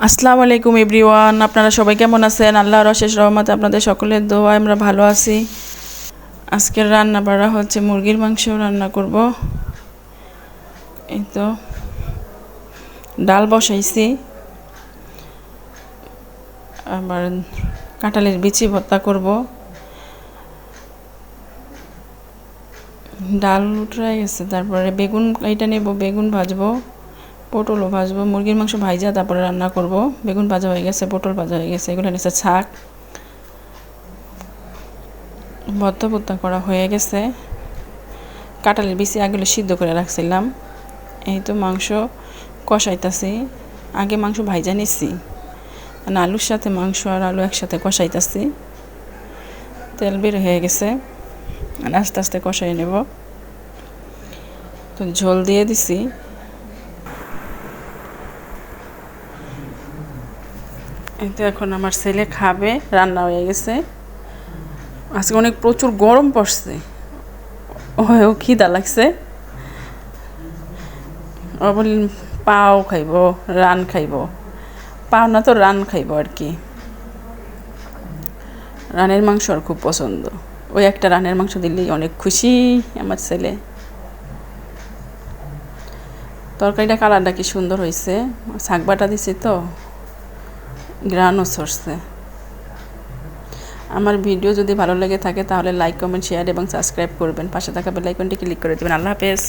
আসসালামু আলাইকুম এভরিওয়ান, আপনারা সবাই কেমন আছেন? আল্লাহর অশেষ রহমতে আপনাদের সকলের দোয়া আমরা ভালো আছি। আজকের রান্না বাড়া হচ্ছে মুরগির মাংস রান্না করব। এই তো, ডাল বসাইছি। আবার কাঁঠালের বিচি ভর্তা করব। ডাল উঠে গেছে, তারপরে বেগুন, এইটা নেব, বেগুন ভাজবো। পটলও ভাজবো, মুরগির মাংস ভাইজা, তারপরে রান্না করব। বেগুন ভাজা হয়ে গেছে, পটল ভাজা হয়ে গেছে, এগুলো নিচে ছাক ভর্তা ভর্তা করা হয়ে গেছে। কাঁঠালের বিচি আগলে সিদ্ধ করে রাখছিলাম। এই তো মাংস কষাইতাছি। আগে মাংস ভাইজা নিছি। মানে আলুর সাথে মাংস আর আলু একসাথে কষাইতাছি। তেল বের হয়ে গেছে। আর আস্তে আস্তে কষাই নেব। তো ঝোল দিয়ে দিছি। এই তো এখন আমার ছেলে খাবে, রান্না হয়ে গেছে। আজকে অনেক প্রচুর গরম পড়ছে। ও খিদা লাগছে। ও বলি পাও খাইব, রান খাইব। পাও না তো, রান খাইব আর কি। রানের মাংস আর খুব পছন্দ। ওই একটা রানের মাংস দিলেই অনেক খুশি আমার ছেলে। তরকারিটা কালারটা কি সুন্দর হয়েছে শাক বাটা দিছি তো। গ্রানও সরছে আমার ভিডিও যদি ভালো লেগে থাকে তাহলে লাইক কমেন্ট শেয়ার এবং সাবস্ক্রাইব করবেন। পাশে থাকা বেলাইকনটি ক্লিক করে দেবেন। আল্লাহ হাফেজ।